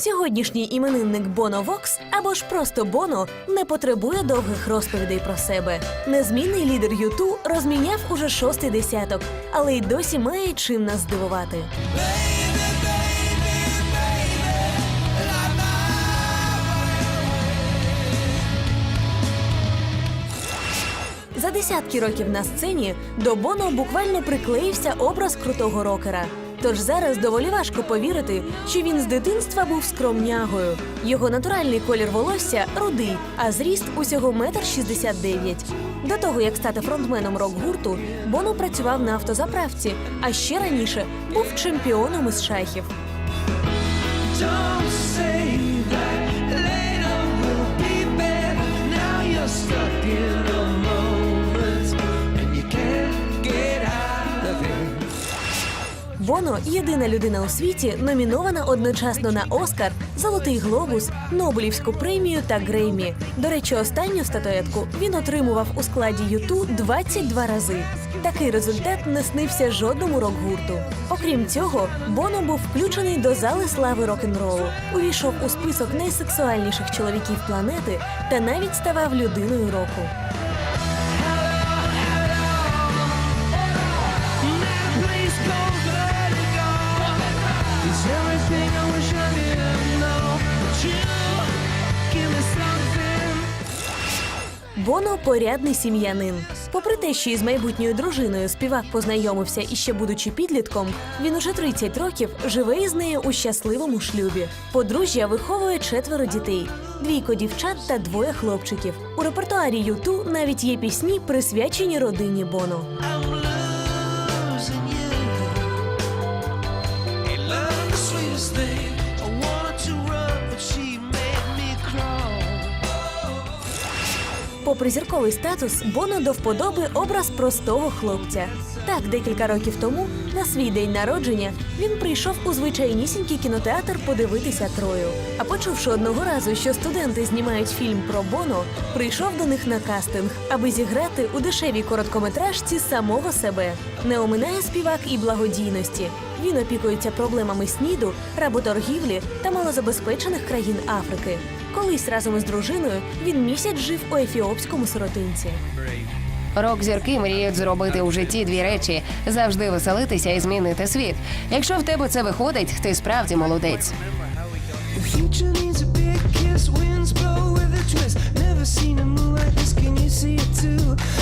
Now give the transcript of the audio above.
Сьогоднішній іменинник Боно Вокс або ж просто Боно не потребує довгих розповідей про себе. Незмінний лідер Юту розміняв уже шостий десяток, але й досі має чим нас здивувати. За десятки років на сцені до Боно буквально приклеївся образ крутого рокера. Тож зараз доволі важко повірити, що він з дитинства був скромнягою. Його натуральний колір волосся рудий, а зріст усього метр шістдесят дев'ять. До того як стати фронтменом рок-гурту, Боно працював на автозаправці, а ще раніше був чемпіоном із шахів. Боно єдина людина у світі, номінована одночасно на Оскар, Золотий Глобус, Нобелівську премію та Греммі. До речі, останню статуетку він отримував у складі Юту 22 рази. Такий результат не снився жодному рок-гурту. Окрім цього, Боно був включений до зали слави рок-н-ролу, увійшов у список найсексуальніших чоловіків планети та навіть ставав людиною року. It's everything I wish I didn't know. But you give me something. Боно порядний сім'янин. Попри те, що із майбутньою дружиною співак познайомився і ще будучи підлітком, він уже 30 років живе із нею у щасливому шлюбі. Подружжя виховує четверо дітей: двійко дівчат та двоє хлопчиків. У репертуарі Юту навіть є пісні, присвячені родині Боно. Попри зірковий статус, Боно до вподоби образ простого хлопця. Так, декілька років тому, на свій день народження, він прийшов у звичайнісінький кінотеатр подивитися Трою. А почувши одного разу, що студенти знімають фільм про Боно, прийшов до них на кастинг, аби зіграти у дешевій короткометражці самого себе. Не оминає співак і благодійності. Він опікується проблемами СНІДу, работоргівлі та малозабезпечених країн Африки. Колись разом із дружиною він місяць жив у ефіопському сиротинці. Рок-зірки мріють зробити у житті дві речі: завжди веселитися і змінити світ. Якщо в тебе це виходить, ти справді молодець. Never seen a moon like this, can you see it too?